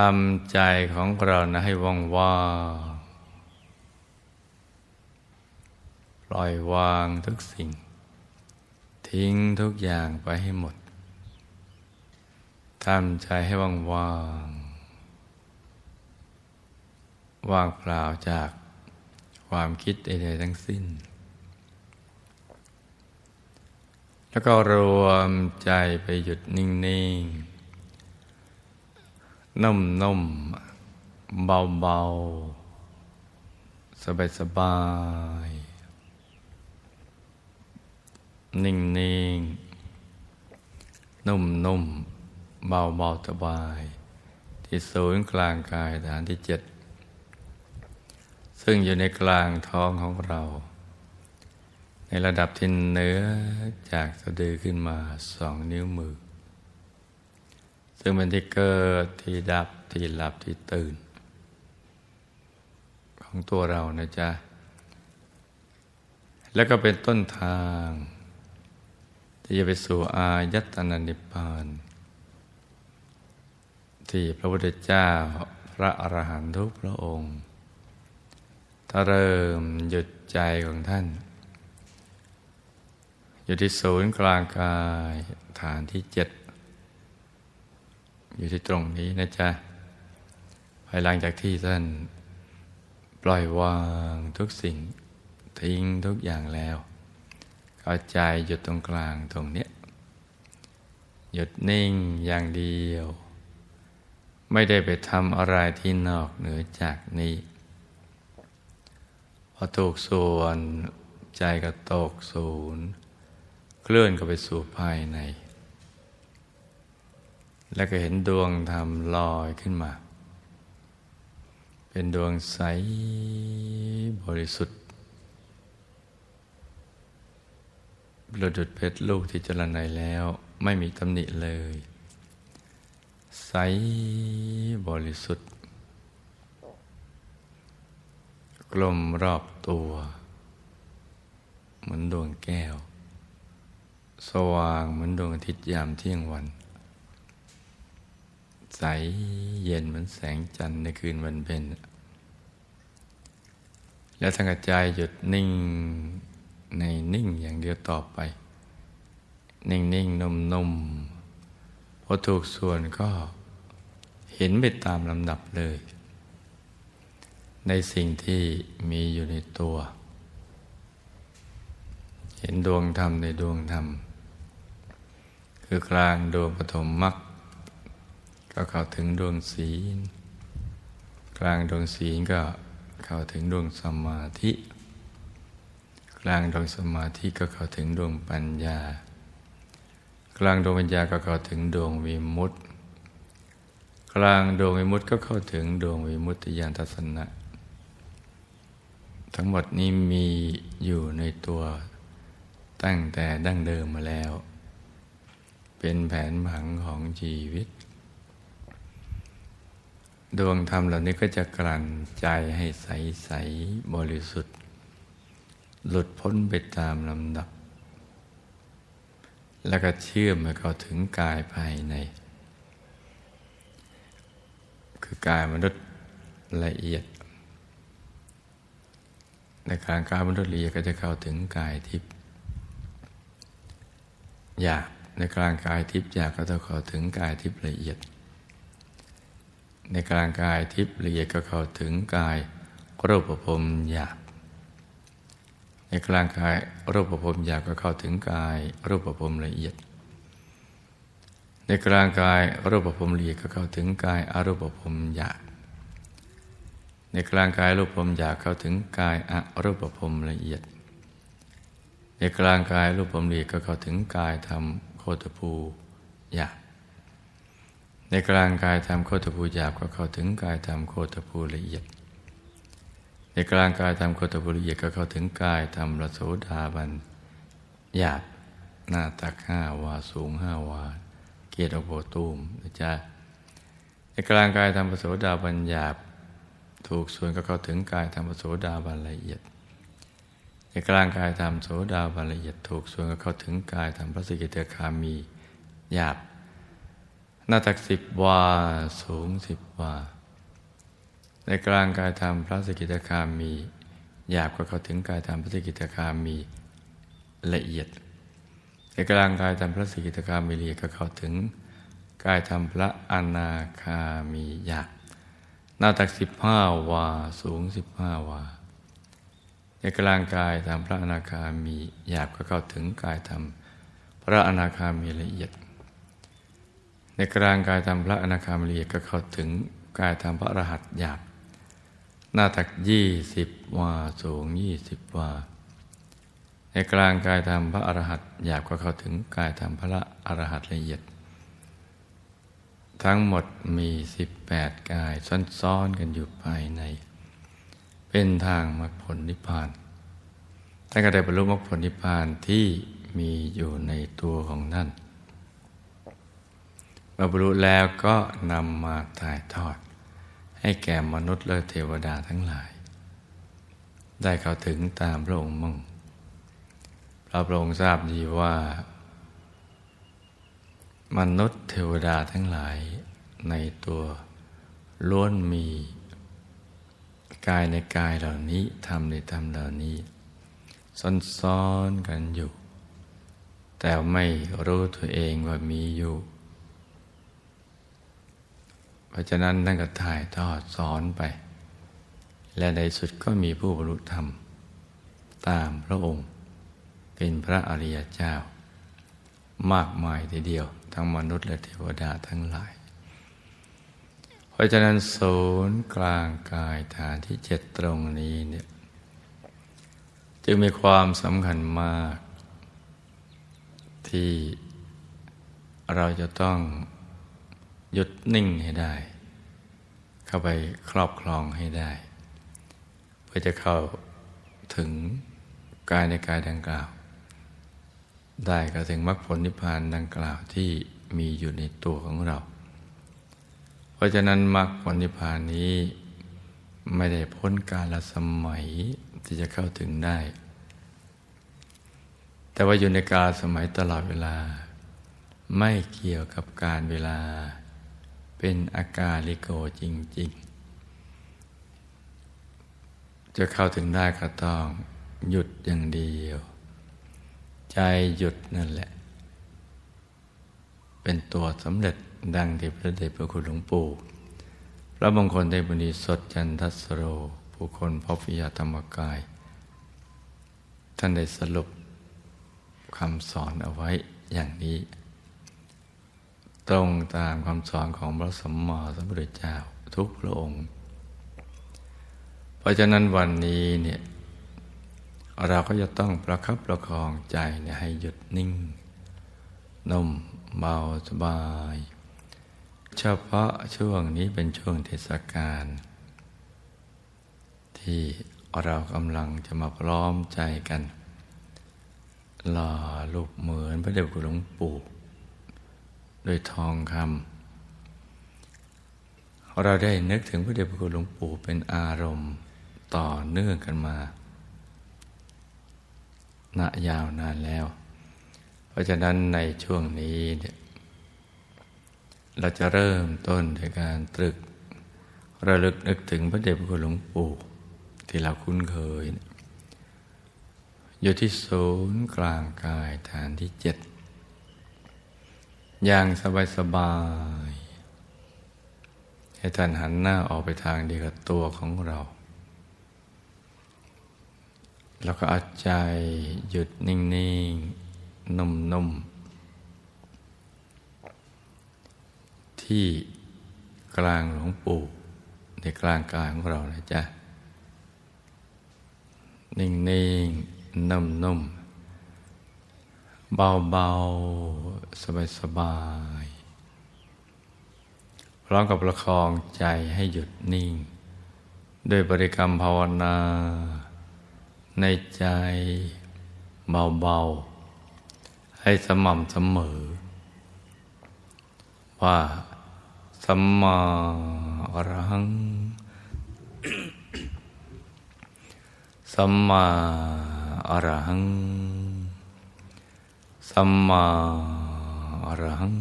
ทำใจของเรานะให้ว่างว่างปล่อยวางทุกสิ่ง ทิ้งทุกอย่างไปให้หมดทำใจให้ว่างว่างว่างเปล่าจากความคิดใดๆทั้งสิ้น แล้วก็รวมใจไปหยุดนิ่ง ๆ นุ่มๆ เบาๆ สบายๆ นิ่งๆ นุ่มๆ เบาๆ สบาย ที่ศูนย์กลางกายฐานที่เจ็ด ซึ่งอยู่ในกลางท้องของเรา ในระดับที่เหนือจากสะดือขึ้นมาสองนิ้วมือ ซึ่งเป็นที่เกิดที่ดับที่หลับที่ตื่น ของตัวเรานะจ๊ะ แล้วก็เป็นต้นทาง ที่จะไปสู่อายตนะนิพพาน ที่พระพุทธเจ้าพระอรหันตุพระองค์ถ้าเริ่มหยุดใจของท่าน อยู่ที่ศูนย์กลางกายฐานที่เจ็ด อยู่ที่ตรงนี้นะจ๊ะภายหลังจากที่ท่าน ปล่อยวางทุกสิ่งทิ้งทุกอย่างแล้วเข้าใจหยุดตรงกลางตรงเนี้ยหยุดนิ่งอย่างเดียว ไม่ได้ไปทำอะไรที่นอกเหนือจากนี้ พอถูกส่วนใจก็ตกศูนย์ เคลื่อนก็ไปสู่ภายใน แล้วก็เห็นดวงธรรมลอยขึ้นมา เป็นดวงใสบริสุทธิ์ระดุดเพชรลูกที่เจรไนแล้วไม่มีตำหนิเลย ใสบริสุทธิ์ กลมรอบตัว เหมือนดวงแก้ว สว่างเหมือนดวงอาทิตย์ยามเที่ยงวัน ใสเย็นเหมือนแสงจันทร์ในคืนวันเพ็ญแล้วทั้งกระจายหยุดนิ่งในนิ่งอย่างเดียวต่อไป นิ่งนิ่งนุ่มนุ่มพอถูกส่วนก็เห็นไปตามลำดับเลย ในสิ่งที่มีอยู่ในตัว เห็นดวงธรรมในดวงธรรม คือกลางดวงปฐมมรรค ก็เข้าถึงดวงศีล กลางดวงศีลก็เข้าถึงดวงสมาธิ กลางดวงสมาธิก็เข้าถึงดวงปัญญา กลางดวงปัญญาก็เข้าถึงดวงวิมุตติ กลางดวงวิมุตติก็เข้าถึงดวงวิมุตติญาณทัศนะ ทั้งหมดนี้มีอยู่ในตัวตั้งแต่ดั้งเดิมมาแล้ว เป็นแผนผังของชีวิต ดวงธรรมเหล่านี้ก็จะกลั่นใจให้ใสใสบริสุทธิ์ หลุดพ้นไปตามลำดับ แล้วก็เชื่อมไปเขาถึงกายภายใน คือกายมนุษย์ละเอียด ในกลางกายมนุษย์ละเอียดก็จะเข้าถึงกายทิพย์หยาบในกลางกายทิพย์หยาบก็จะเข้าถึงกายทิพย์ละเอียด ในกลางกายทิพย์ละเอียดก็เข้าถึงกายรูปภพหยาบ ในกลางกายรูปภพหยาบก็เข้าถึงกายรูปภพละเอียด ในกลางกายรูปภพละเอียดก็เข้าถึงกายอารูปภพหยาบ ในกลางกายรูปภพหยาบเข้าถึงกายอรูปภพละเอียด ในกลางกายรูปภพละเอียดก็เข้าถึงกายธรรมโคตภูหยาบ ในกลางกายธรรมโคตภูหยาบก็เข้าถึงกายธรรมโคตภูละเอียด ในกลางกายธรรมโคตภูละเอียดก็เข้าถึงกายธรรมระโสดาบันหยาบหน้าตักห้าวาสูงห้าวา เกียรติโอโบตูมนะจ๊ะในกลางกายธรรมระโสดาบันหยาบ ถูกส่วนก็เข้าถึงกายธรรมระโสดาบันละเอียด ในกลางกายธรรมโสดาบันละเอียดถูกส่วนก็เข้าถึงกายธรรมพระสกิทาคามีหยาบ หน้าตักสิบวา สูงสิบวา ในกลางกายธรรมพระสกิทาคามี หยาบก็เข้าถึงกายธรรมพระสกิทาคามีละเอียด ในกลางกายธรรมพระสกิทาคามีละเอียดก็เข้าถึงกายธรรมพระอนาคามีหยาบหน้าตักสิบห้าวา สูงสิบห้าวา ในกลางกายธรรมพระอนาคามีหยาบก็เข้าถึงกายธรรมพระอนาคามีละเอียด ในกลางกายธรรมพระอนาคามีก็เข้าถึงกายธรรมพระอรหัตหยาบหน้าตักยี่สิบวาสูงยี่สิบวาในกลางกายธรรมพระอรหัตหยาบก็เข้าถึงกายธรรมพระอรหัตละเอียด ทั้งหมดมีสิบแปดกายซ้อนๆกันอยู่ภายใน เป็นทางมรรคผลนิพพานท่านก็ได้บรรลุมรรคผลนิพพานที่มีอยู่ในตัวของท่าน เมื่อบรรลุแล้วก็นำมาถ่ายทอด ให้แก่มนุษย์และเทวดาทั้งหลาย ได้เข้าถึงตามพระองค์มุ่งพระพระองค์ทราบดีว่า มนุษย์เทวดาทั้งหลายในตัวล้วนมีกายในกายเหล่านี้ทำในธรรมเหล่านี้ซ้อนๆกันอยู่ แต่ไม่รู้ตัวเองว่ามีอยู่ เพราะฉะนั้นท่านก็ถ่ายทอดสอนไป และในสุดก็มีผู้บรรลุธรรม ตามพระองค์ เป็นพระอริยเจ้า มากมายทีเดียว ทั้งมนุษย์และเทวดาทั้งหลาย เพราะฉะนั้นศูนย์กลางกายฐานที่เจ็ดตรงนี้เนี่ยจึงมีความสำคัญมาก ที่เราจะต้อง หยุดนิ่งให้ได้ เข้าไปครอบครองให้ได้ เพื่อจะเข้าถึงกายในกายดังกล่าว ได้ก็ถึงมรรคผลนิพพานดังกล่าวที่มีอยู่ในตัวของเรา เพราะฉะนั้นมรรคผลนิพพานนี้ไม่ได้พ้นกาลสมัยที่จะเข้าถึงได้ แต่ว่าอยู่ในกาลสมัยตลอดเวลา ไม่เกี่ยวกับการเวลา เป็นอากาลิโกจริง ๆ จะเข้าถึงได้ก็ต้องหยุดอย่างเดียว ใจหยุดนั่นแหละ เป็นตัวสำเร็จดังที่พระเดชพระคุณหลวงปู่พระมงคลเทพบุณีสดจันทัสโร ผู้คนพบวิยาธรรมกาย ท่านได้สรุปคำสอนเอาไว้อย่างนี้ ตรงตามคำสอนของพระสัมมาสัมพุทธเจ้าทุกพระองค์ เพราะฉะนั้นวันนี้เนี่ยเราก็จะต้องประคับประคองใจเนี่ยให้หยุดนิ่ง นุ่มเบาสบาย เฉพาะช่วงนี้เป็นช่วงเทศกาลที่เรากำลังจะมาพร้อมใจกันหล่อรูปเหมือนพระเดชคุณหลวงปู่ โดยทองคำเราได้นึกถึงพระเดชคุณหลวงปู่เป็นอารมณ์ต่อเนื่องกันมาณยาวนานแล้ว เพราะฉะนั้นในช่วงนี้เนี่ยเราจะเริ่มต้นด้วยการตรึก ระลึกนึกถึงพระเดชพระคุณหลวงปู่ที่เราคุ้นเคย อยู่ที่ศูนย์กลางกายฐานที่เจ็ด อย่างสบายสบายให้ท่านหันหน้าออกไปทางเดียวกับตัวของเรา แล้วก็เอาใจหยุดนิ่งๆ นุ่มๆ ที่กลางหลวงปู่ในกลางกายของเรานะจ๊ะ นิ่งๆ นุ่มๆ เบาๆ สบายๆพร้อมกับประคองใจให้หยุดนิ่ง ด้วยบริกรรมภาวนา ในใจเบาๆ ให้สม่ำเสมอ ว่าสัมมาอรหัง สัมมาอรหัง สัมมาอรหัง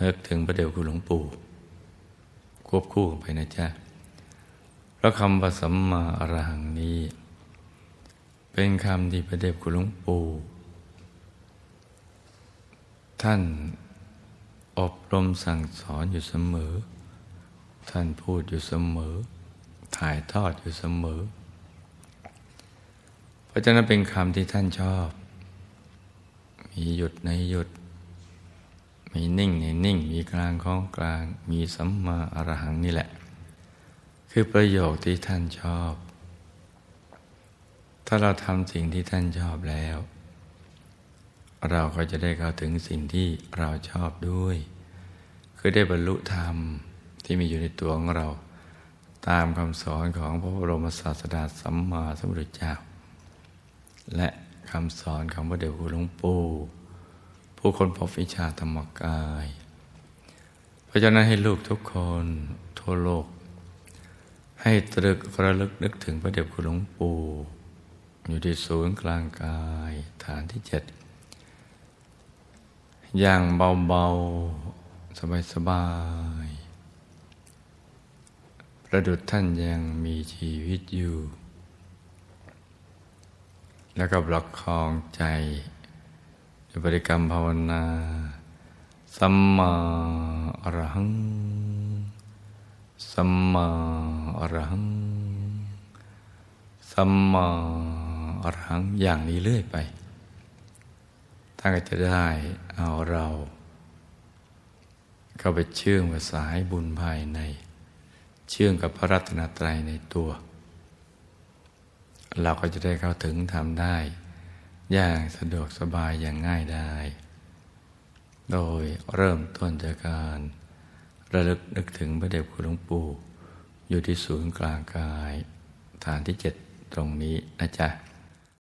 นึกถึงพระเดชคุณหลวงปู่ ควบคู่กันไปนะจ๊ะพระคำว่าสัมมาอรหังนี้ เป็นคำที่พระเดชคุณหลวงปู่ ท่านอบรมสั่งสอนอยู่เสมอ ท่านพูดอยู่เสมอ ถ่ายทอดอยู่เสมอ เพราะฉะนั้นเป็นคำที่ท่านชอบ มีหยุดในหยุด มีนิ่งในนิ่ง มีกลางของกลาง มีสัมมาอรหังนี่แหละ คือประโยคที่ท่านชอบ ถ้าเราทำสิ่งที่ท่านชอบแล้ว เราก็จะได้เข้าถึงสิ่งที่เราชอบด้วย คือได้บรรลุธรรมที่มีอยู่ในตัวของเราตามคำสอนของพระบรมศาสดาสัมมาสัมพุทธเจ้า และ คำสอนของพระเดชคุณหลวงปู่ผู้คนพบวิชาธรรมกาย เพราะฉะนั้นให้ลูกทุกคนทั่วโลก ให้ตรึกระลึกนึกถึงพระเดชคุณหลวงปู่อยู่ที่ศูนย์กลางกายฐานที่เจ็ดอย่างเบาๆ สบายๆประดุจท่านยังมีชีวิตอยู่ แล้วก็ประคองใจด้วยบริกรรมภาวนาสัมมาอรหัง สัมมาอรหัง สัมมาอรหังอย่างนี้เรื่อยไปท่านก็จะได้เอาเรา เข้าไปเชื่อมกับสายบุญภายใน เชื่อมกับพระรัตนตรัยในตัว เราก็จะได้เข้าถึงทำได้ อย่างสะดวกสบายอย่างง่ายได้ โดยเริ่มต้นจากการระลึกนึกถึงพระเดชคุณหลวงปู่ อยู่ที่ศูนย์กลางกาย ฐานที่เจ็ดตรงนี้นะจ๊ะ